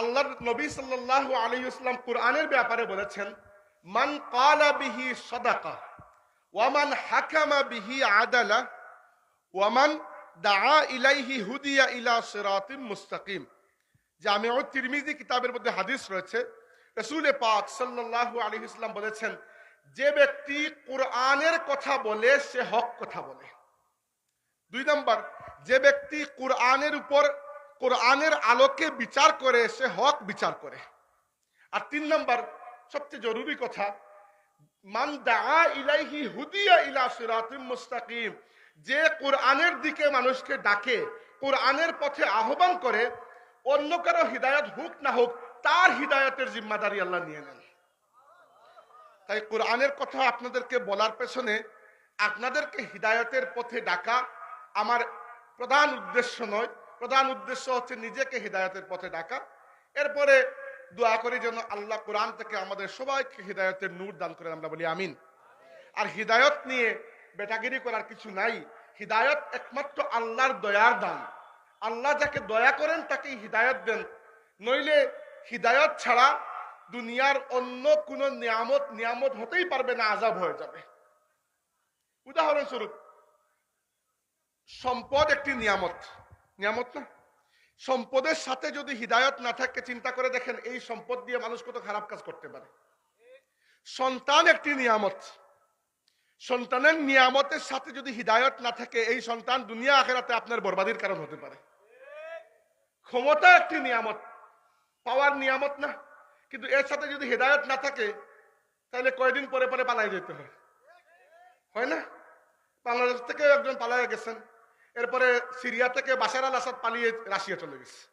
আল্লাহ নবী সাল্লাল্লাহু আলাইহি ইসলাম কোরআনের ব্যাপারে বলেছেন, মান কালা বিহি সাদাকা ওয়ামান হাকামা বিহি আদালা ওয়ামান দাআ ইলাইহি হুদিয়া ইলা সিরাতিম মুস্তাকিম। জামিউ তিরমিজি কিতাবের মধ্যে হাদিস রয়েছে, রাসূল পাক সাল্লাল্লাহু আলাইহি ইসলাম বলেছেন, যে ব্যক্তি কোরআনের কথা বলে, সে হক কথা বলে। দুই নম্বর, যে ব্যক্তি কোরআনের উপর কোরআনের আলোকে বিচার করে, সে হক বিচার করে। আর তিন নম্বর, সবচেয়ে জরুরি কথা, মান দাআ ইলাইহি হুদিয়া ইলা সিরাতিম মুস্তাকিম, যে কোরআনের দিকে মানুষকে ডাকে, কোরআনের পথে আহ্বান করে, অন্য কারও হৃদায়ত হোক না হোক, তার হৃদায়তের জিম্মাদারি আল্লাহ নিয়ে নেন। তাই কোরআনের কথা আপনাদেরকে বলার পেছনে আপনাদেরকে হৃদায়তের পথে ডাকা আমার প্রধান উদ্দেশ্য নয় প্রধান উদ্দেশ্য হচ্ছে নিজেকে হৃদায়তের পথে ডাকা। এরপরে দোয়া করি যেন আল্লাহ কোরআন থেকে আমাদের সবাইকে হৃদায়তের নূর দান করেন, আমরা বলি আমিন। আর হৃদায়ত নিয়ে বেটাগিরি করার কিছু নাই। হৃদায়ত একমাত্র আল্লাহর দয়ার দান। আল্লাহ যাকে দয়া করেন তাকে হৃদায়ত দেন। নইলে হৃদায়ত ছাড়া দুনিয়ার অন্য কোন নিয়ামত নিয়ামত হতেই পারবে না, আজাব হয়ে যাবে। উদাহরণস্বরূপ, সম্পদ একটি নিয়ামত। নিয়ামত না। সম্পদের সাথে যদি হৃদায়ত না থাকে, চিন্তা করে দেখেন, এই সম্পদ দিয়ে মানুষ কত খারাপ কাজ করতে পারে। সন্তান একটি নিয়ামত। সন্তানের নিয়ামতের সাথে যদি হৃদায়ত না থাকে, এই সন্তান দুনিয়া আখেরাতে আপনার বরবাদির কারণ হতে পারে। ক্ষমতা একটি নিয়ামত। পাওয়ার নিয়ামত না। কিন্তু এর সাথে যদি হৃদায়ত না থাকে, তাহলে কয়দিন পরে পরে পালাই যেতে হয়। হয় না? বাংলাদেশ থেকে একজন পালাই গেছেন। এরপরে সিরিয়া থেকে বাসার আল আসাদ পালিয়ে রাশিয়া চলে গেছে।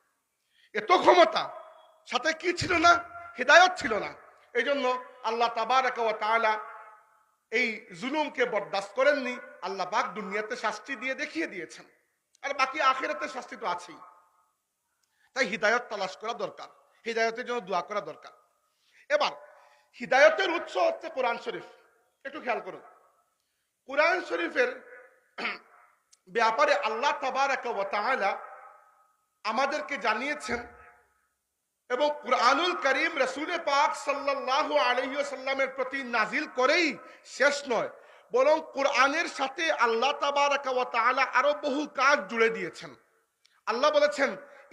এত ক্ষমতা, সাথে কি ছিল না? হৃদায়ত ছিল না। এই জন্য আল্লাহ তাবার তাআলা এই জুলুমকে বরদাস্ত করেননি। আল্লাহ পাক দুনিয়াতে শাস্তি দিয়ে দেখিয়ে দিয়েছেন। আর বাকি আখেরাতে শাস্তি তো আছেই। তাই হৃদায়ত তালাশ করা দরকার। হৃদায়তের জন্য দোয়া করা দরকার। এবার, হৃদায়তের উৎস হচ্ছে কোরআন শরীফ। একটু খেয়াল করুন। কোরআন শরীফের ব্যাপারে আল্লাহ তাবারাকা আমাদেরকে জানিয়েছেন এবং কুরআনুল করিম রসুল পাক সাল্লাল্লাহু আলাইহি সাল্লামের প্রতি নাজিল করেই শেষ নয়, বরং কোরআনের সাথে আল্লাহ তাবারাকা তাআলা আরও বহু কাজ জুড়ে দিয়েছেন। আল্লাহ বলেছেন,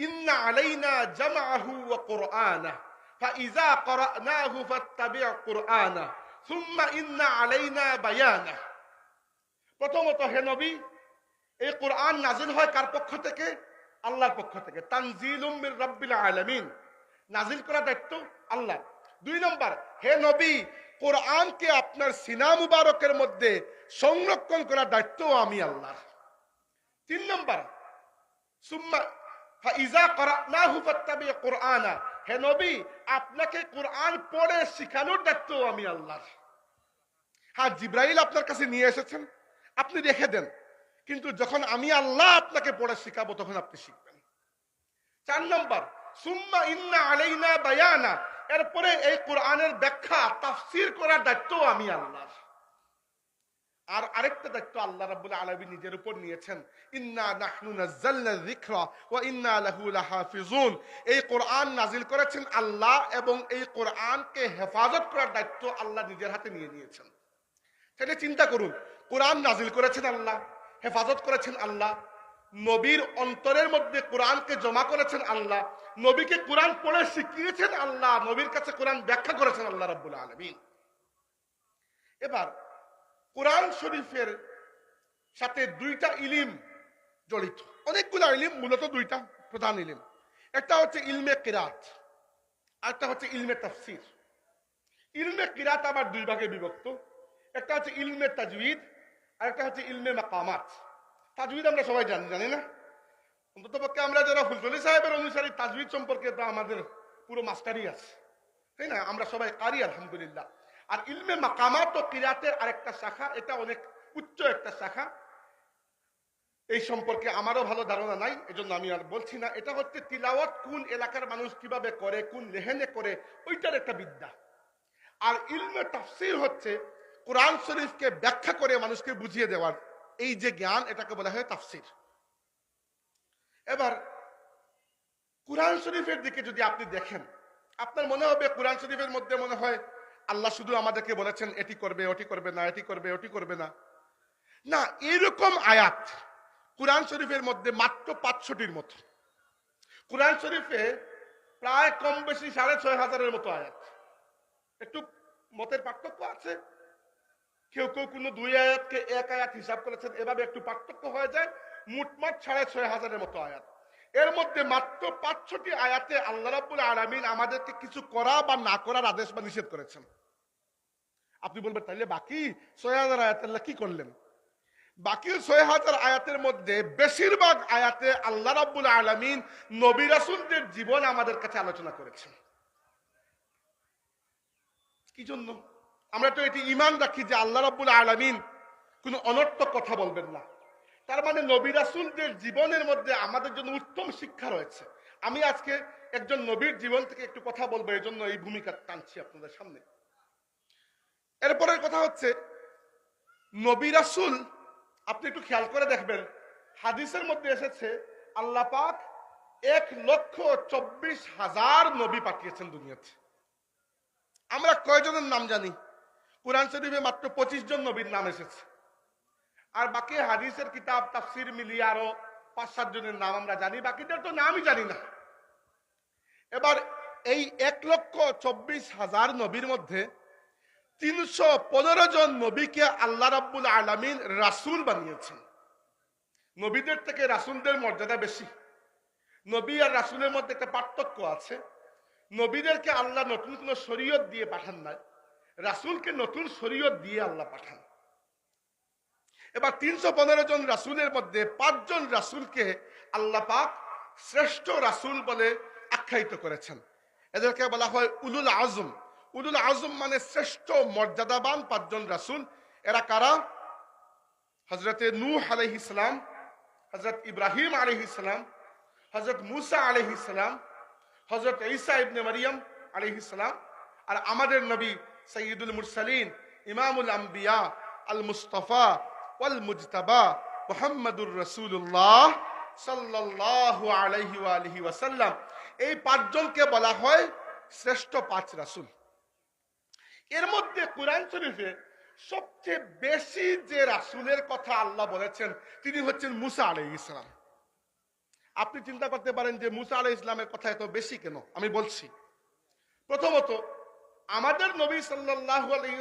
ইন্না আলাইনা জামাহু ওয়া কুরআনা ফাইজা ক্বরানাহু ফাত্তাবি' কুরআনা সুম্মা ইন্না আলাইনা বায়ানা প্রথমত, হে নবী এই কোরআন নাজিল হয় কার পক্ষ থেকে? আল্লাহর পক্ষ থেকে। তানজিলুম মির রাব্বিল আলামিন। নাজিল করা দায়িত্ব আল্লাহ। দুই নম্বর, হে নবী, কোরআনকে আপনার সিনা মুবারকের মধ্যে সংরক্ষণ করার দায়িত্ব আমি আল্লাহ তিন নম্বর, সুম্মা ফাইজা করানাহু ফাত্তাবি কুরআনা। হে নবী, আপনাকে কোরআন পড়ে শেখানোর দায়িত্ব আমি আল্লাহর। হ্যাঁ জিব্রাইল আপনার কাছে নিয়ে এসেছেন। আপনি রেখে দেন। কিন্তু যখন আমি আল্লাহ আপনাকে পড়ে শিখাবো, তখন আপনি শিখবেন। চার নম্বর, সুম্মা ইন্না আলাইনা বায়ানা। এরপরে এই কোরআনের ব্যাখ্যা, তাফসির করার দায়িত্ব আমি আল্লাহর। আর আরেকটা দায়িত্ব আল্লাহ রাব্বুল আলামিন নিজের উপর নিয়েছেন। ইন্না নাহনু নাযালনা ইন্না লাহু এই কোরআন নাজিল করেছেন আল্লাহ এবং এই কোরআনকে হেফাজত করার দায়িত্ব আল্লাহ নিজের হাতে নিয়ে নিয়েছেন। সেটা চিন্তা করুন, কোরআন নাজিল করেছেন আল্লাহ হেফাজত করেছেন আল্লাহ। নবীর অন্তরের মধ্যে কোরআনকে জমা করেছেন আল্লাহ। নবীকে কোরআন পড়ে শিখিয়েছেন আল্লাহ। নবীর কাছে কোরআন ব্যাখ্যা করেছেন আল্লাহ রাব্বুল আলামিন। এবার কোরআন শরীফের সাথে দুইটা ইলিম জড়িত। অনেকগুলো ইলিম, মূলত দুইটা প্রধান ইলিম। একটা হচ্ছে ইলমে কিরাত, আরেকটা হচ্ছে ইলমে তাফসির। ইলমে কিরাত আবার দুই ভাগে বিভক্ত। একটা হচ্ছে ইলমে তাজউইদ আর একটা হচ্ছে ইলমে মাকামাত। তাজউইদ আমরা সবাই জানি জানি না? অন্তত পক্ষে আমরা যারা ফুলতলি সাহেবের অনুসারী তাজউইদ সম্পর্কে তো আমাদের পুরো মাস্টারই আছে। তাই না? আমরা সবাই কারি আলহামদুলিল্লাহ। আর ইলমে মাকামাত ও কিরাতের আরেকটা শাখা, এটা অনেক উচ্চ একটা শাখা। এই সম্পর্কে আমারও ভালো ধারণা নাই, এজন্য আমি আর বলছি না। এটা হচ্ছে তিলাওয়াত কোন এলাকার মানুষ কীভাবে করে, কোন লেহেনে করে, ওইটার একটা বিদ্যা। আর ইলমে তাফসির হচ্ছে কোরআন শরীফকে ব্যাখ্যা করে মানুষকে বুঝিয়ে দেওয়ার এই যে জ্ঞান, এটাকে বলা হয় তাফসির। এবার, কোরআন শরীফের দিকে যদি আপনি দেখেন, আপনার মনে হবে কোরআন শরীফের মধ্যে মনে হয় আল্লাহ শুধু আমাদেরকে বলেছেন, এটি করবে, ওটি করবে না, এটি করবে, ওটি করবে না। না এরকম আয়াত কোরআন শরীফের মধ্যে মাত্র পাঁচশোটির মতো। কোরআন শরীফে প্রায় কম বেশি সাড়ে ছয় হাজারের মতো আয়াত। একটু মতের পার্থক্য আছে? কেউ কেউ কোনো দুই আয়াতকে এক আয়াত হিসাব করেছেন, এভাবে একটু পার্থক্য হয়ে যায়, মোটমাট সাড়ে ছয় হাজারের মতো আয়াত। এর মধ্যে মাত্র পাঁচশোটি আয়াতে আল্লাহ রাব্বুল আলামিন আমাদেরকে কিছু করা বা না করার আদেশ বা নিষেধ করেছেন। আপনি বলবেন, তাইলে বাকি ছয় হাজার আয়াত আল্লাহ কি করলেন? বাকি ছয় হাজার আয়াতের মধ্যে বেশিরভাগ আয়াতে আল্লাহ রাব্বুল আলামিন নবী রাসূলদের জীবন আমাদের কাছে আলোচনা করেছেন। কি জন্য? আমরা তো এটি ইমান রাখি যে আল্লাহ রাব্বুল আলমিন কোনো অনর্থক কথা বলবেন না। তার মানে নবী রাসূলদের জীবনের মধ্যে আমাদের জন্য উত্তম শিক্ষা রয়েছে। আমি আজকে একজন নবীর জীবন থেকে একটু কথা বলব এই জন্য এই ভূমিকা টানছি আপনাদের সামনে। এরপরের কথা হচ্ছে, নবী রাসূল, আপনি একটু খেয়াল করে দেখবেন, হাদিসের মধ্যে এসেছে, আল্লাহ পাক এক লক্ষ চব্বিশ হাজার নবী পাঠিয়েছেন দুনিয়াতে। আমরা কয়জনের নাম জানি? কোরআন শরীফে মাত্র পঁচিশ জন নবীর নাম এসেছে। আর বাকি হাদিসের কিতাব, তাফসির মিলিয়ে আরও পাঁচ, সাত জনের নাম আমরা জানি, বাকিদের তো নামই জানি না। এবার এই এক লক্ষ চব্বিশ হাজার নবীর মধ্যে তিনশো পনেরো জন নবীকে আল্লাহ রাব্বুল আলামিন রাসূল বানিয়েছেন। নবীদের থেকে রাসূলদের মর্যাদা বেশি। নবী আর রাসূলের মধ্যে একটা পার্থক্য আছে। নবীদেরকে আল্লাহ নতুন কোন শরীয়ত দিয়ে পাঠান নাই। রাসূলকে নতুন শরীয়ত দিয়ে আল্লাহ পাঠান। এবার তিনশো পনেরো জন রাসূলের মধ্যে পাঁচজন রাসূলকে আল্লাহ পাক শ্রেষ্ঠ রাসূল বলে আখ্যায়িত করেছেন। এদেরকে বলা হয় উলুল আজম উলুল আজম মানে শ্রেষ্ঠ মর্যাদাবান পাঁচজন রাসূল। এরা কারা? হজরতে নূহ আলহ ইসলাম হজরত ইব্রাহিম আলহ ইসলাম হজরত মুসা আলহ ইসলাম হজরত ঈসা ইবনে মারিয়াম আলহ ইসলাম আর আমাদের নবী সঈদুল মুরসালিন, ইমামুল আম্বিয়া আল মুস্তফা ওয়াল মুজতাবা মুহাম্মাদুর আলিহি ওয়াসাল্লাম। এই পাঁচজনকে বলা হয় শ্রেষ্ঠ পাঁচ রাসূল। এর মধ্যে কোরআন শরীফে সবচেয়ে বেশি যে রাসূলের কথা আল্লাহ বলেছেন, তিনি হচ্ছেন মুসা আলাইহিস ইসলাম আপনি চিন্তা করতে পারেন যে মুসা আলাইহিস ইসলামের কথা এত বেশি কেন? আমি বলছি, প্রথমত আমাদের নবী সাল্লাল্লাহু আলাইহি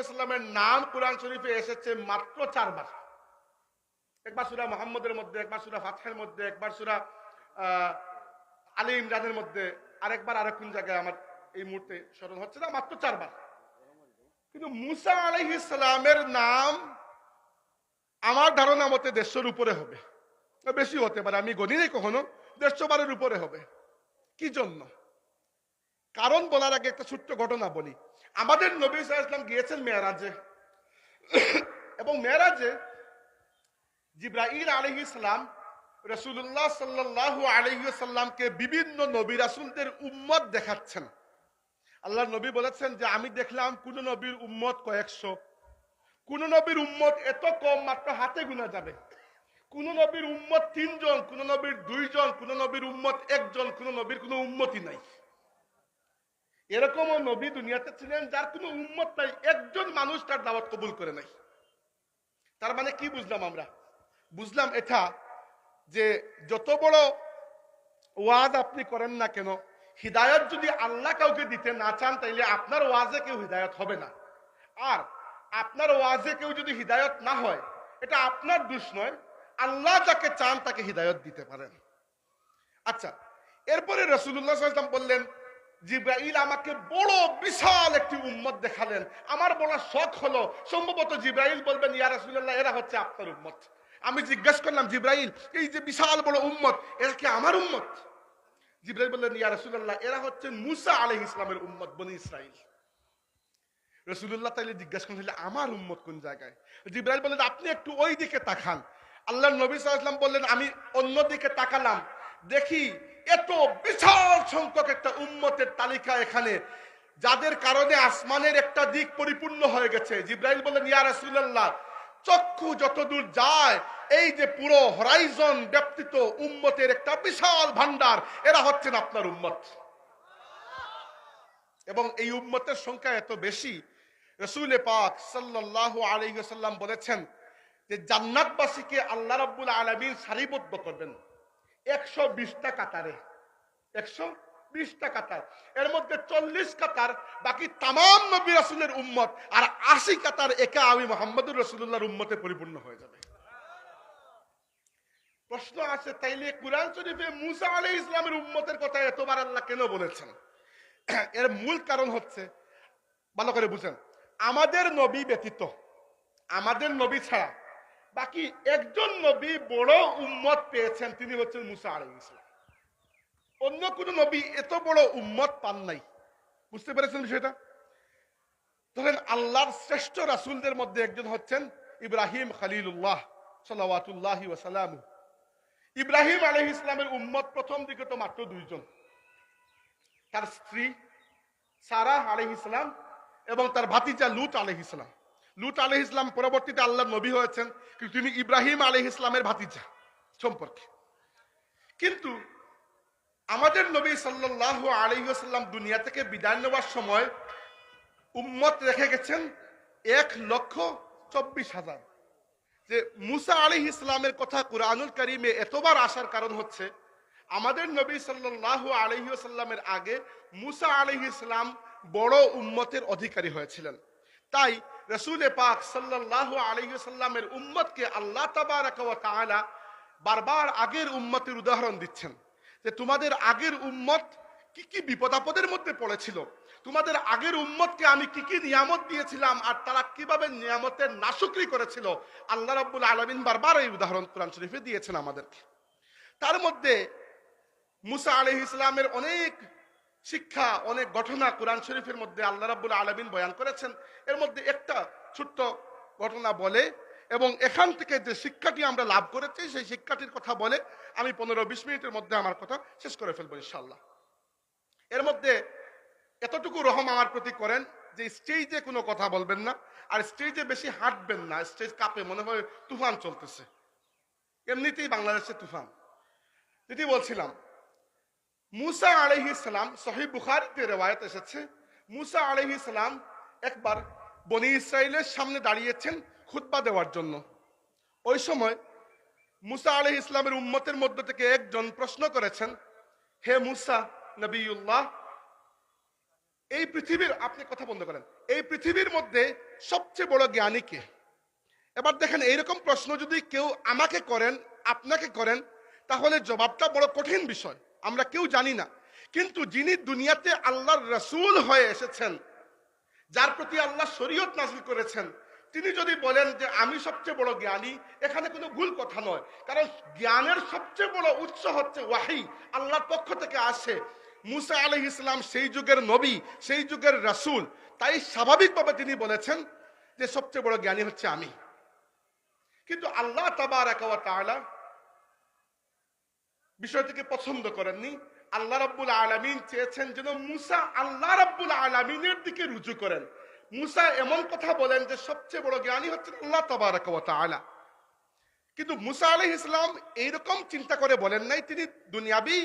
নাম কোরআন শরীফে এসেছে মাত্র চারবার। একবার সুরা মোহাম্মদের মধ্যে, একবার সূরা ফাতহের মধ্যে, একবার সূরা আলী ইমরানের মধ্যে, আরেকবার আরেক কোন জায়গায় আমার এই মুহূর্তে স্মরণ হচ্ছে না, মাত্র চারবার। কিন্তু মুসা আলাইহিস সালামের নাম আমার ধারণা মতে দেড়শোর উপরে হবে। বেশি হতে পারে, আমি গণি নেই কখনো, দেড়শো বারের উপরে হবে। কি জন্য? কারণ বলার আগে একটা ছোট্ট ঘটনা বলি। আমাদের নবী আলাইহি গিয়েছেন মেয়ারাজে। এবং মেয়ারাজে জিব্রাইল আলহি ইসলাম রসুল্লাহ সাল্লাহ আলহিসাল্লামকে বিভিন্ন নবী রাসুলদের উম্মত দেখাচ্ছেন। আল্লাহ নবী বলেছেন যে, আমি দেখলাম কোন নবীর উম্মত কয়েকশো। কোন নবীর উম্মত এত কম, মাত্র হাতে গুনা যাবে। কোন নবীর উম্মত তিনজন, কোন নবীর দুইজন, কোন নবীর উম্মত একজন, কোন নবীর কোনো উম্মতি নাই। এরকমও নবী দুনিয়াতে ছিলেন যার কোনো উম্মত নাই, একজন মানুষ তার দাওয়াত কবুল করে নাই। তার মানে কি বুঝলাম আমরা? বুঝলাম এটা যে যত বড় ওয়াজ আপনি করেন না কেন, হৃদায়ত যদি আল্লাহ কাউকে দিতে না চান, তাইলে আপনার ওয়াজে কেউ হৃদায়ত হবে না। আর আপনার ওয়াজে কেউ যদি হৃদায়ত না হয়, এটা আপনার দোষ নয়, আল্লাহ যাকে চান তাকে হৃদায়ত দিতে পারেন। আচ্ছা এরপরে রসুল্লাহ বললেন জিব্রাইল আমাকে বড় বিশাল একটি উম্মত দেখালেন। আমার বড় শখ হলো, সম্ভবত জিব্রাইল বলবেন, ইয়া রাসূলুল্লাহ, এরা হচ্ছে আপনার উম্মত। আমি জিজ্ঞেস করলাম, জিব্রাইল, এই যে বিশাল বড় উম্মত, এরা কি আমার উম্মত? জিব্রাইল বললেন, ইয়া রাসূলুল্লাহ, এরা হচ্ছে মুসা আলাইহিস ইসলামের উম্মত, বনি ইসরাইল। রসুল্লাহ তাইলে জিজ্ঞাসা করেছিল আমার উম্মত কোন জায়গায়? জিব্রাইল বললেন, আপনি একটু ওই দিকে তাকান। আল্লাহ নবী সাল্লাম বললেন, আমি অন্য দিকে তাকালাম। দেখি এত বিশাল সংখ্যক একটা উম্মতের তালিকা এখানে, যাদের কারণে আসমানের একটা দিক পরিপূর্ণ হয়ে গেছে। জিব্রাইল বললেন, ইয়া রাসূলুল্লাহ, চক্ষু যতদূর যায়, এই যে পুরো হরাইজন ব্যক্তিত উম্মতের একটা বিশাল ভান্ডার এরা হচ্ছেন আপনার উম্মত। এবং এই উম্মতের সংখ্যা এত বেশি, রসুল পাক সাল্লাহ আলাইসাল্লাম বলেছেন যে, জান্নাতবাসীকে আল্লাহ রাব্বুল আলমিন সারিবদ্ধ করবেন। একশো বিশটা কাতারে। একশো বিশটা কাতার। এর মধ্যে চল্লিশ কাতার বাকি তাম নবী রাসুলের উম্মত আর আশি কাতার একা আমি মোহাম্মদুর রসুল্লাহর উম্মতে পরিপূর্ণ হয়ে যাবে। প্রশ্ন আছে, তাইলে কুরআন শরীফে মুসা আলী ইসলামের উম্মতের কথা এতবার আল্লাহ কেন বলেছেন? এর মূল কারণ হচ্ছে, ভালো করে বুঝেন, আমাদের নবী ব্যতীত, আমাদের নবী ছাড়া বাকি একজন নবী বড় উম্মত পেয়েছেন, তিনি হচ্ছেন মুসা আলী ইসলাম অন্য কোন নবী এত বড় উম্মত পান নাই। বুঝতে পেরেছেন বিষয়টা? ধরেন আল্লাহর শ্রেষ্ঠ রাসুলদের মধ্যে একজন হচ্ছেন ইব্রাহিম খালিলুল্লাহ সাল্লাতুল্লাহি ওয়াসালাম। ইব্রাহিম আলহ ইসলামের উম্মত প্রথম দিকে তো মাত্র দুইজন। তার স্ত্রী সারা আলহ ইসলাম এবং তার ভাতিজা লুত আলহ ইসলাম লুত আলহ ইসলাম পরবর্তীতে আল্লাহ নবী হয়েছেন, কিন্তু তিনি ইব্রাহিম আলহ ইসলামের ভাতিজা সম্পর্কে। কিন্তু আমাদের নবী সাল্লাহ আলহিহাল্লাম দুনিয়া থেকে বিদায় নেওয়ার সময় উম্মত রেখে গেছেন এক লক্ষ চব্বিশ হাজার। যে মুসা আলী ইসলামের কথা কুরআনুল করিমে এতবার আসার কারণ হচ্ছে, আমাদের নবী সাল্লাহ আলহিউসাল্লামের আগে মুসা আলী ইসলাম বড় উম্মতের অধিকারী হয়েছিলেন। তাই রসুল পাক সাল্লাহ আলহিউসাল্লামের উম্মতকে আল্লাহ তাআলা বারবার আগের উম্মতের উদাহরণ দিচ্ছেন যে তোমাদের আগের উম্মত কি কি বিপদ আপদের মধ্যে পড়েছিল? তোমাদের আগের উম্মতকে আমি কি কি নিয়ামত দিয়েছিলাম আর তারা কীভাবে নিয়ামতের নাশুকরি করেছিল? আল্লাহ রাব্বুল আলমিন বারবার এই উদাহরণ কোরআন শরীফে দিয়েছেন আমাদেরকে। তার মধ্যে মুসা আলহ ইসলামের অনেক শিক্ষা, অনেক ঘটনা কোরআন শরীফের মধ্যে আল্লাহ রাব্বুল আলমিন বয়ান করেছেন। এর মধ্যে একটা ছোট্ট ঘটনা বলে, এবং এখান থেকে যে শিক্ষাটি আমরা লাভ করেছি, সেই শিক্ষাটির কথা বলে আমি পনেরো বিশ মিনিটের মধ্যে আমার কথা শেষ করে ফেলব ইনশাল্লাহ এর মধ্যে এতটুকু রহম আমার প্রতি করেন যে স্টেজে কোনো কথা বলবেন না, আর স্টেজে বেশি হাঁটবেন না, স্টেজ কাপে, মনে হয় তুফান চলতেছে। এমনিতেই বাংলাদেশে তুফান। যেটি বলছিলাম মুসা আলহি ইসলাম সহি বুখারিতে রেওয়ায়ত এসেছে। মুসা আলহি ইসলাম একবার বনি ইসরায়েলের সামনে দাঁড়িয়েছেন খুতবা দেওয়ার জন্য। ওই সময় মুসা আলহ ইসলামের উম্মতের মধ্যে থেকে একজন প্রশ্ন করেছেন, হে মুসা নবীউল্লাহ, এই পৃথিবীর আপনি কথা বন্ধ করেন। এই পৃথিবীর মধ্যে সবচেয়ে বড় জ্ঞানী কে? এবার দেখেন, এইরকম প্রশ্ন যদি কেউ আমাকে করেন, আপনাকে করেন, তাহলে জবাবটা বড় কঠিন বিষয়। আমরা কেউ জানি না। কিন্তু যিনি দুনিয়াতে আল্লাহর রসুল হয়ে এসেছেন, যার প্রতি আল্লাহ শরীয়ত নাজিল করেছেন, তিনি যদি বলেন যে আমি সবচেয়ে বড় জ্ঞানী, এখানে কোনো ভুল কথা নয়। কারণ জ্ঞানের সবচেয়ে বড় উৎস হচ্ছে ওয়াহি, আল্লাহর পক্ষ থেকে আসে। মুসা আলহ ইসলাম সেই যুগের নবী, সেই যুগের রাসুল। তাই স্বাভাবিকভাবে তিনি বলেছেন যে সবচেয়ে বড় জ্ঞানী হচ্ছে আমি। কিন্তু আল্লাহ তাবার তাআলা বিষয়টিকে পছন্দ করেননি। আল্লাহ রাব্বুল আলামিন চেয়েছেন যেন মুসা আল্লাহ রাব্বুল আলামিনের দিকে রুজু করেন। মুসা এমন কথা বলেন যে সবচেয়ে বড় জ্ঞানী হচ্ছেন আল্লাহ তাবারাক ওয়া কিন্তু মুসা আলাইহিস ইসলাম এইরকম চিন্তা করে বলেন নাই, তিনি দুনিয়াবি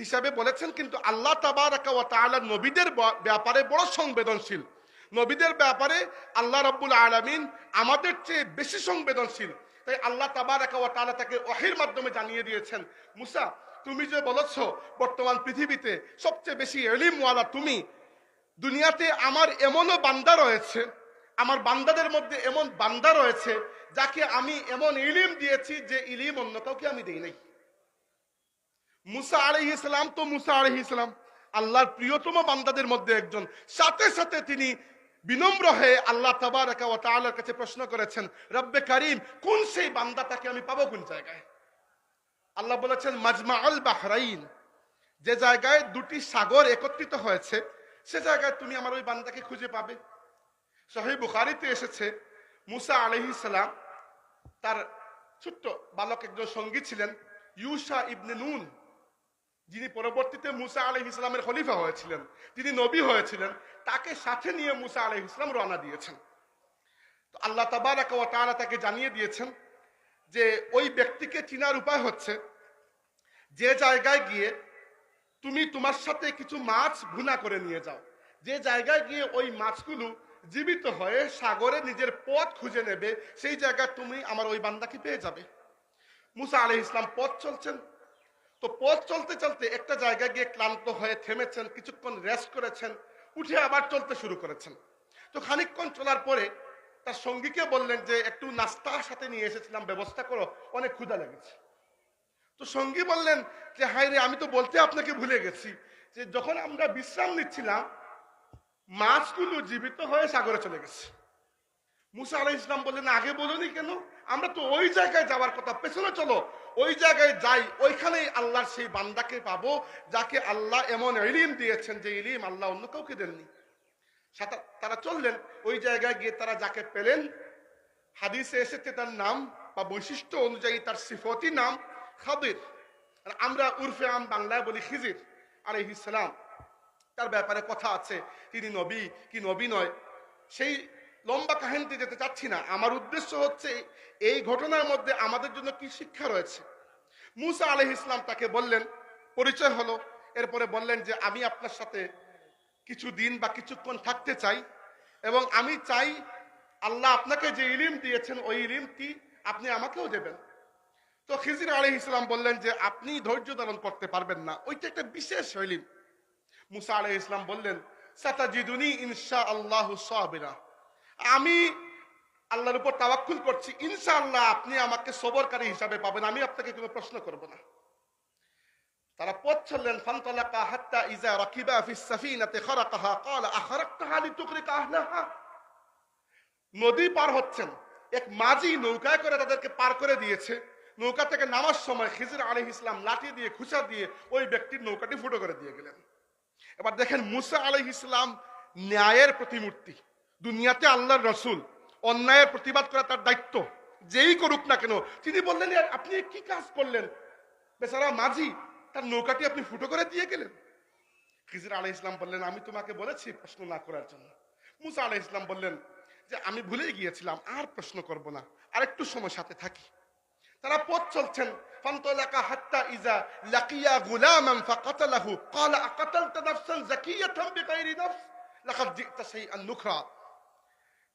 হিসাবে বলেছেন, কিন্তু আল্লাহ তাবারাক ওয়া নবীদের ব্যাপারে বড় সংবেদনশীল। নবীদের ব্যাপারে আল্লাহ রাব্বুল আলামিন আমাদের চেয়ে বেশি সংবেদনশীল। তাই আল্লাহ তাবারাক তাকে ওয়াহির মাধ্যমে জানিয়ে দিয়েছেন, মুসা, তুমি যে বলেছ বর্তমান পৃথিবীতে সবচেয়ে বেশি এলিমওয়ালা তুমি, দুনিয়াতে আমার এমনও বান্দা রয়েছে, আমার বান্দাদের মধ্যে এমন বান্দা রয়েছে যাকে আমি এমন ইলিম দিয়েছি যে ইলিম অন্য কাউকে আমি দিই নাই? মুসা আলহ ইসলাম তো মুসা আলহ ইসলাম আল্লাহর প্রিয়তম বান্দাদের মধ্যে একজন। সাথে সাথে তিনি বিনম্র হয়ে আল্লাহ তাবার কাছে প্রশ্ন করেছেন, রব্বে করিম, কোন সেই বান্দাটাকে আমি পাবো কোন জায়গায়? আল্লাহ বলেছেন মাজমা আল বাহরাইন, যে জায়গায় দুটি সাগর একত্রিত হয়েছে, সে জায়গায় তুমি আমার ওই বান্দাকে খুঁজে পাবে। সহি বুখারিতে এসেছে, মুসা আলহি সালাম তার ছোট্ট বালক একজন সঙ্গী ছিলেন, ইউসা ইবনে নুন। যিনি পরবর্তীতে মুসা আলহ ইসলামের খলিফা হয়েছিলেন তিনি নবী হয়েছিলেন, তাকে সাথে নিয়ে মুসা আলহ ইসলাম রওনা দিয়েছেন। তো আল্লাহ তাবারাক ওয়া তাআলা তাকে জানিয়ে দিয়েছেন যে ওই ব্যক্তিকে চিনার উপায় হচ্ছে যে জায়গায় গিয়ে তুমি তোমার সাথে কিছু মাছ ভুনা করে নিয়ে যাও। যে জায়গায় গিয়ে ওই মাছগুলো জীবিত হয়ে সাগরে নিজের পথ খুঁজে নেবে, সেই জায়গায় তুমি আমার ওই বান্দাকে পেয়ে যাবে। মুসা আলহ ইসলাম পথ চলছেন তো পথ চলতে চলতে একটা জায়গায় গিয়ে ক্লান্ত হয়ে থেমেছেন, কিছুক্ষণ রেস্ট করেছেন, উঠে আবার চলতে শুরু করেছেন। তো খানিকক্ষণ চলার পরে তার সঙ্গীকে বললেন যে, একটু নাস্তার সাথে নিয়ে এসেছিলাম, ব্যবস্থা করো, অনেক ক্ষুধা লেগেছে। তো সঙ্গী বললেন যে হাই রে, আমি তো বলতে আপনাকে ভুলে গেছি যে, যখন আমরা বিশ্রাম নিচ্ছিলাম মাছগুলো জীবিত হয়ে সাগরে চলে গেছে। মুসা আলাহ ইসলাম বললেন, আগে বলনি কেন? আমরা তো ওই জায়গায় যাওয়ার কথা, পেছনে চলো ওই জায়গায় যাই, ওইখানেই আল্লাহর সেই বান্দাকে পাবো, যাকে আল্লাহ এমন ইলিম দিয়েছেন যে ইলিম আল্লাহ অন্য কাউকে দেননি। তারা চললেন, ওই জায়গায় গিয়ে তারা যাকে পেলেন, হাদিসে এসেছে তার নাম বা বৈশিষ্ট্য অনুযায়ী তার সিফতি নাম খাদির। আমরা উর্ফে আম বাংলায় বলি খিজির আলাইহিস সালাম। তার ব্যাপারে কথা আছে, তিনি নবী কি নবী নয়। সেই লম্বা কাহিনীতে যেতে চাচ্ছি না। আমার উদ্দেশ্য হচ্ছে, এই ঘটনার মধ্যে আমাদের জন্য কি শিক্ষা রয়েছে? মুসা আলহ ইসলাম তাকে বললেন, পরিচয় হলো, এরপরে বললেন যে, আমি আপনার সাথে কিছু দিন বা কিছুক্ষণ থাকতে চাই এবং আমি চাই আল্লাহ আপনাকে যে ইলিম দিয়েছেন, ওই ইলিমটি আপনি আমাকেও দেবেন। তো খিজির আলহ ইসলাম বললেন যে, আপনি ধৈর্য ধারণ করতে পারবেন না। ওইটা একটা বিশেষ ইলিম। মুসা আলহ ইসলাম বললেন, সাতাজিদুনি ইনশা আল্লাহ সাবিরা। আমি আল্লাহর উপর তাওয়াক্কুল করছি, ইনশাআল্লাহ আপনি আমাকে সবরকারী হিসাবে পাবেন, আমি আপনাকে কোনো প্রশ্ন করব না। তারা পথ চললেন, ফান্তালাকা হাত্তা ইজা রাকিবা ফিস সাফিনাতে খারাকাহা নদী পার হচ্ছেন, এক মাঝি নৌকায় করে তাদেরকে পার করে দিয়েছে। নৌকা থেকে নামার সময় খিজির আলী ইসলাম লাঠি দিয়ে, খুচা দিয়ে ওই ব্যক্তির নৌকাটি ফুটো করে দিয়ে গেলেন। এবার দেখেন মুসা আলহ ইসলাম ন্যায়ের প্রতিমূর্তি। দুনিয়াতে আল্লাহর রসুল অন্যায়ের প্রতিবাদ করা তার দায়িত্ব যেই করুক না কেন তিনি বললেন "এ, আপনি কি কাজ করলেন বেচারা মাঝি তার নৌকাটি আপনি ফুটো করে দিয়ে গেলেন খিজির আলহ ইসলাম বললেন আমি তোমাকে বলেছি প্রশ্ন না করার জন্য মুসা আলহ ইসলাম বললেন যে আমি ভুলেই গিয়েছিলাম আর প্রশ্ন করব না আর একটু সময় সাথে থাকি তারা পথ চলছেন فانطلق حتى إذا لقي غلاما فقتله قال أقتلت نفسا زكية بغير نفس لقد جئت شيئا نكرا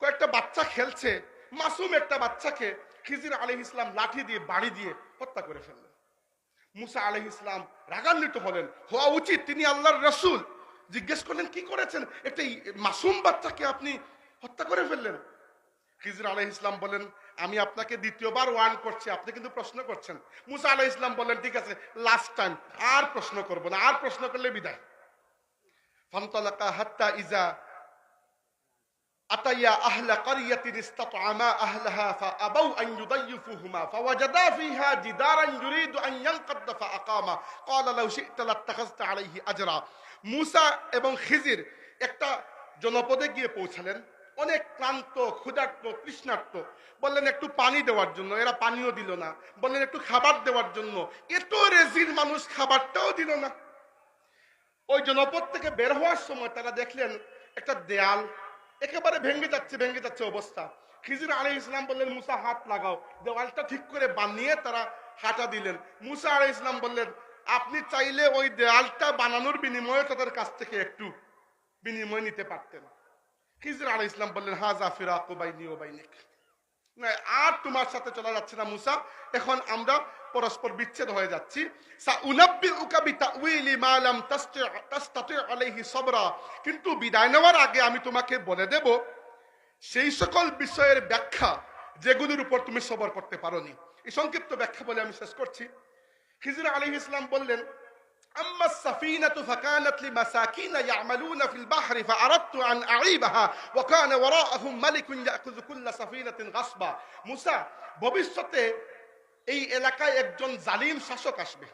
কয়েকটা বাচ্চা খেলছে, মাসুম একটা বাচ্চাকে খিজির আলহ ইসলাম লাঠি দিয়ে, বাড়ি দিয়ে হত্যা করে ফেললেন মুসা আলহ ইসলাম রাগান্বিত হলেন, হওয়া উচিত, তিনি আল্লাহর রসুল। জিজ্ঞেস করলেন, কি করেছেন? একটা মাসুম বাচ্চাকে আপনি হত্যা করে ফেললেন? খিজির আলহ ইসলাম বলেন, আমি আপনাকে দ্বিতীয়বার ওয়ান করছি, আপনি কিন্তু প্রশ্ন করছেন। মুসা আলহ ইসলাম বললেন, ঠিক আছে লাস্ট টাইম আর প্রশ্ন করব না, আর প্রশ্ন করলে বিদায়। ফান্তলাকা ইজা আতাইয়া আহলা কারিয়াতিন ইস্তাতআমা আহলাহা এবং একটা জনপদে গিয়ে পৌঁছালেন। অনেক ক্লান্ত, ক্ষুধার্ত কৃষ্ণার্ত বললেন, একটু পানি দেওয়ার জন্য। এরা পানিও দিল না। বললেন, একটু খাবার দেওয়ার জন্য। এত রেজির মানুষ খাবারটাও দিল না। ওই জনপদ থেকে বের হওয়ার সময় তারা দেখলেন একটা দেয়াল একেবারে ভেঙে যাচ্ছে ভেঙে যাচ্ছে অবস্থা। খিজির আলী ইসলাম বললেন, মুসা, হাত লাগাও। দেওয়ালটা ঠিক করে বানিয়ে তারা হাঁটা দিলেন। মুসা আলী ইসলাম বললেন, আপনি চাইলে ওই দেয়ালটা বানানোর বিনিময়ে তাদের কাছ থেকে একটু বিনিময় নিতে পারতেন। খিজির আলী ইসলাম বললেন হা জাফিরা কোবাইনি ও বাইনিক। না, আর তোমার সাথে চলা যাচ্ছে না মুসা। এখন আমরা পরস্পর বিচ্ছেদ হয়ে যাচ্ছি সাউনাব্বিউকা বিতাউইলি মা লাম তাসতি- তাসতাতি আলাইহি সবরা কিন্তু বিদায় নেওয়ার আগে আমি তোমাকে বলে দেব সেই সকল বিষয়ের ব্যাখ্যা যেগুলোর উপর তুমি সবর করতে পারোনি এই সংক্ষিপ্ত ব্যাখ্যা বলে আমি শেষ করছি খিজির আলী ইসলাম বললেন أما السفينة فكانت لمساكين يعملون في البحر فأردت أن أعيبها وكان وراءهم ملك يأخذ كل سفينة غصبا মুসা ভবিষ্যতে এই এলাকায় একজন জালিম শাসক আসবে।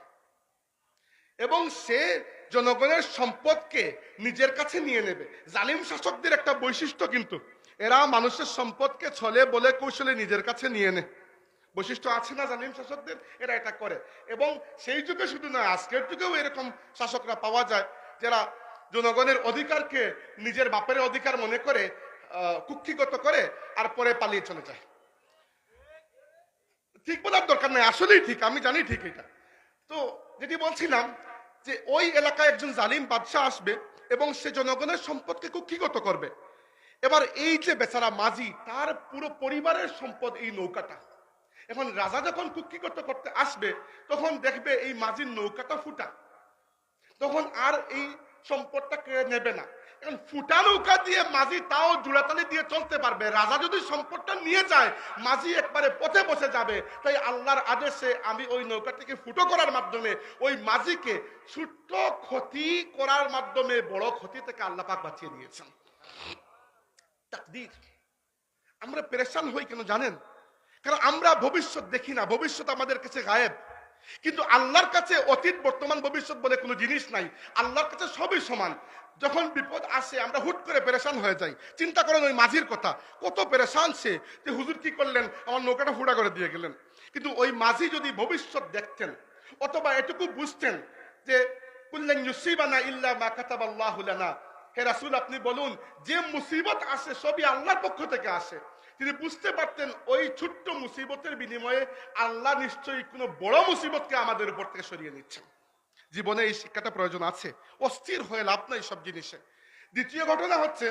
এবং সে জনগণের সম্পদকে নিজের কাছে নিয়ে নেবে। জালিম শাসকদের একটা বৈশিষ্ট্য কিন্তু, এরা মানুষের সম্পদকে ছলে বলে কৌশলে নিজের কাছে নিয়ে নেয় বৈশিষ্ট্য আছে না জালিম শাসকদের? এরা এটা করে। এবং সেই যুগে শুধু নয়, আজকের যুগেও এরকম শাসকরা পাওয়া যায়, যারা জনগণের অধিকারকে নিজের বাপের অধিকার মনে করে কুক্ষিগত করে, আর পরে পালিয়ে চলে যায়। ঠিক বলার দরকার নেই, আসলেই ঠিক, আমি জানি ঠিক এটা। তো যেটি বলছিলাম যে ওই এলাকায় একজন জালিম বাদশাহ আসবে এবং সে জনগণের সম্পদকে কুক্ষিগত করবে। এবার এই যে বেচারা মাঝি তার পুরো পরিবারের সম্পদ এই নৌকাটা। এখন রাজা যখন কুক্ষিগত করতে আসবে, তখন দেখবে এই মাঝির নৌকাটা ফুটা। তখন আর এই সম্পদটা কেড়ে নেবে না। এখন ফুটা নৌকা দিয়ে মাঝি তাও জোড়াতালি দিয়ে চলতে পারবে। রাজা যদি সম্পদটা নিয়ে যায়, মাঝি একবারে পথে বসে যাবে। তাই আল্লাহর আদেশে আমি ওই নৌকাটিকে ফুটো করার মাধ্যমে, ওই মাঝিকে ছোট্ট ক্ষতি করার মাধ্যমে, বড় ক্ষতি থেকে আল্লাপাক বাঁচিয়ে দিয়েছেন। আমরা পেরেশান হই কেন জানেন? কারণ আমরা ভবিষ্যৎ দেখি না। ভবিষ্যৎ আমাদের কাছে গায়েব। কিন্তু আল্লাহর কাছে অতীত, বর্তমান, ভবিষ্যৎ বলে কোনো জিনিস নাই। আল্লাহর কাছে সবই সমান। যখন বিপদ আসে, আমরা হুট করে পেরেশান হয়ে যাই। চিন্তা করেন ওই মাঝির কথা, কত পেরেশান সে যে হুজুর কি করলেন? আমার নৌকাটা ফুটা করে দিয়ে গেলেন। কিন্তু ওই মাঝি যদি ভবিষ্যৎ দেখতেন, অথবা এটুকু বুঝতেন যে, কুল্লেন ইউসিবানা ইল্লা মা কাতাবাল্লাহু হে রাসূল, আপনি বলুন, যে মুসিবত আসে, সবই আল্লাহর পক্ষ থেকে আসে। তিনি বুঝতে পারতেন ওই ছোট্ট মুসিবতের বিনিময়ে আল্লাহ নিশ্চয়ই কোনো বড় মুসিবতকে আমাদের উপর থেকে সরিয়ে নিচ্ছেন জীবনে এই শিক্ষাটা প্রয়োজন আছে অস্থির হয়ে লাভ নাই সব জিনিসে দ্বিতীয় ঘটনা হচ্ছে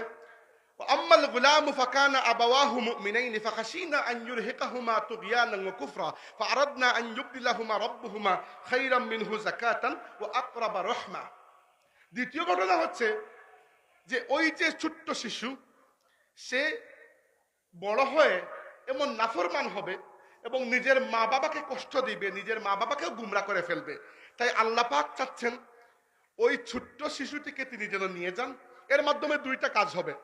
أما الغلام فكان أبواه مؤمنين فخشينا أن يرهقهما طغيانا وكفرا فأردنا أن يبدلهما ربهما خيرا منه زكاة وأقرب رحمة দ্বিতীয় ঘটনা হচ্ছে যে ওই যে ছোট্ট শিশু সে বড় হয়ে এমন নাফরমান হবে এবং নিজের মা বাবাকে কষ্ট দিবে, নিজের মা বাবাকেও গুমরা করে ফেলবে। তাই আল্লাহ পাক চাচ্ছেন ওই ছোট্ট শিশুটিকে তিনি যেন নিয়ে যান। এর মাধ্যমে দুইটা কাজ হবে।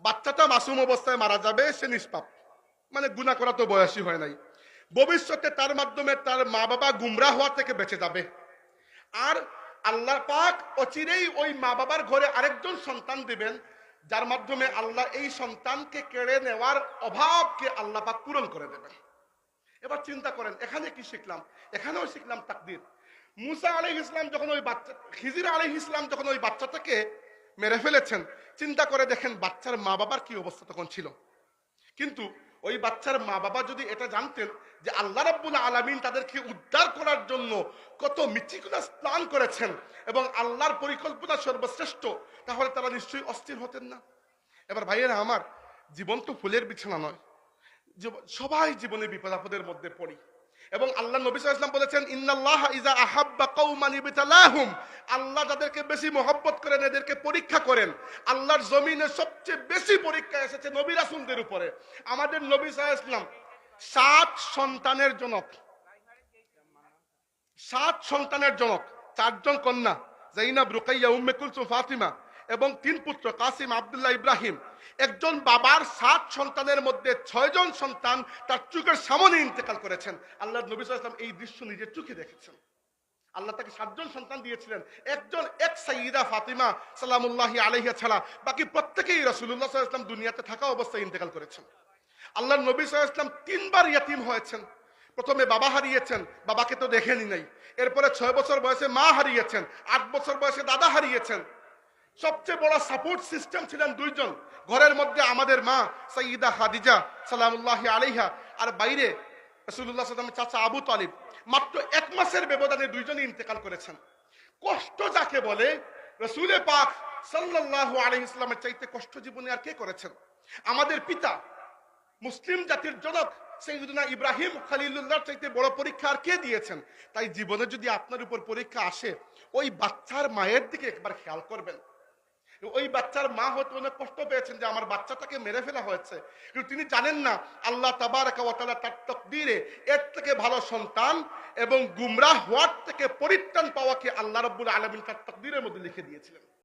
বাচ্চাটা মাসুম অবস্থায় মারা যাবে, সে নিষ্পাপ। মানে গুণা করা তো বয়সী হয় নাই। ভবিষ্যতে তার মাধ্যমে তার মা বাবা গুমরা হওয়া থেকে বেঁচে যাবে। আর আল্লাহ পাক অচিরেই ওই মা বাবার ঘরে আরেকজন সন্তান দিবেন যার মাধ্যমে আল্লাহ এই সন্তানকে কেড়ে নেওয়ার অভাবকে আল্লাহ পাক পূরণ করে দেবেন। এবার চিন্তা করেন, এখানে কি শিখলাম? এখানেও শিখলাম তাকদির। মুসা আলহ ইসলাম যখন ওই বাচ্চা, খিজির আলহ ইসলাম যখন ওই বাচ্চাটাকে মেরে ফেলেছেন, চিন্তা করে দেখেন বাচ্চার মা বাবার কি অবস্থা তখন ছিল। কিন্তু ওই বাচ্চার মা বাবা যদি এটা জানতেন যে আল্লাহ রাব্বুল আলমিন তাদেরকে উদ্ধার করার জন্য কত মিচিকুলাস প্ল্যান করেছেন এবং আল্লাহর পরিকল্পনা সর্বশ্রেষ্ঠ, তাহলে তারা নিশ্চয়ই অস্থির হতেন না। এবার ভাইয়েরা আমার, জীবন তো ফুলের বিছানা নয়। সবাই জীবনে বিপদাপদের মধ্যে পড়ি। এবং আল্লাহ নবী আলাইহি বলেছেন, ইন্নাল্লাহ ইজা আহাব্বা কওমান ইবতালাহুম। আল্লাহ যাদেরকে বেশি মহব্বত করেন, এদেরকে পরীক্ষা করেন। আল্লাহর জমিনে সবচেয়ে বেশি পরীক্ষা এসেছে নবী রাসুলদের উপরে। আমাদের নবী আলাইহি সাত সন্তানের জনক। সাত সন্তানের জনক। চারজন কন্যা, জাইনাব, রুকাইয়া, উম্মে কুলসুম, ফাতিমা এবং তিন পুত্র, কাসিম, আব্দুল্লাহ, ইব্রাহিম। একজন বাবার সাত সন্তানের মধ্যে ছয়জন সন্তান তার চোখের সামনে ইন্তেকাল করেছেন। আল্লাহ নবী সাল্লাল্লাহু এই দৃশ্য নিজের চোখে দেখেছেন। আল্লাহ তাকে সাতজন সন্তান দিয়েছিলেন, একজন এক সাইদা ফাতিমা সালামুল্লাহি আলাইহা ছাড়া বাকি প্রত্যেকেই রাসূলুল্লাহ সাল্লাল্লাহু আলাইহি দুনিয়াতে থাকা অবস্থায় ইন্তেকাল করেছেন। আল্লাহ নবী ওয়াসাল্লাম তিনবার ইয়াতিম হয়েছেন। প্রথমে বাবা হারিয়েছেন, বাবাকে তো দেখেনি নাই। এরপরে ছয় বছর বয়সে মা হারিয়েছেন, আট বছর বয়সে দাদা হারিয়েছেন। সবচেয়ে বড় সাপোর্ট সিস্টেম ছিলেন দুইজন ঘরের মধ্যে আমাদের মা সঈদা খাদিজা, সালামুল্লাহ আলাইহা, আর বাইরে রসুল্লাহ সাল্লামের চাচা আবু তালিব, মাত্র এক মাসের ব্যবধানে দুইজনই ইন্তেকাল করেছেন। কষ্ট যাকে বলে, রসুলে পাক সাল্লাল্লাহু আলাইহি ইসলামের চাইতে কষ্ট জীবনে আর কে করেছেন? আমাদের পিতা, মুসলিম জাতির জনক সৈয়দুনা ইব্রাহিম খালিলুল্লাহর চাইতে বড় পরীক্ষা আর কে দিয়েছেন? তাই জীবনে যদি আপনার উপর পরীক্ষা আসে, ওই বাচ্চার মায়ের দিকে একবার খেয়াল করবেন। ওই বাচ্চার মা হয়তো অনেক কষ্ট পেয়েছেন যে আমার বাচ্চাটাকে মেরে ফেলা হয়েছে। কিন্তু তিনি জানেন না, আল্লাহ তাবার কাওয়াতালা তার তকদিরে এর থেকে ভালো সন্তান এবং গুমরাহ হওয়ার থেকে পরিত্রাণ পাওয়াকে আল্লাহ রব্বুল আলমিন তার তকদিরের মধ্যে লিখে দিয়েছিলেন।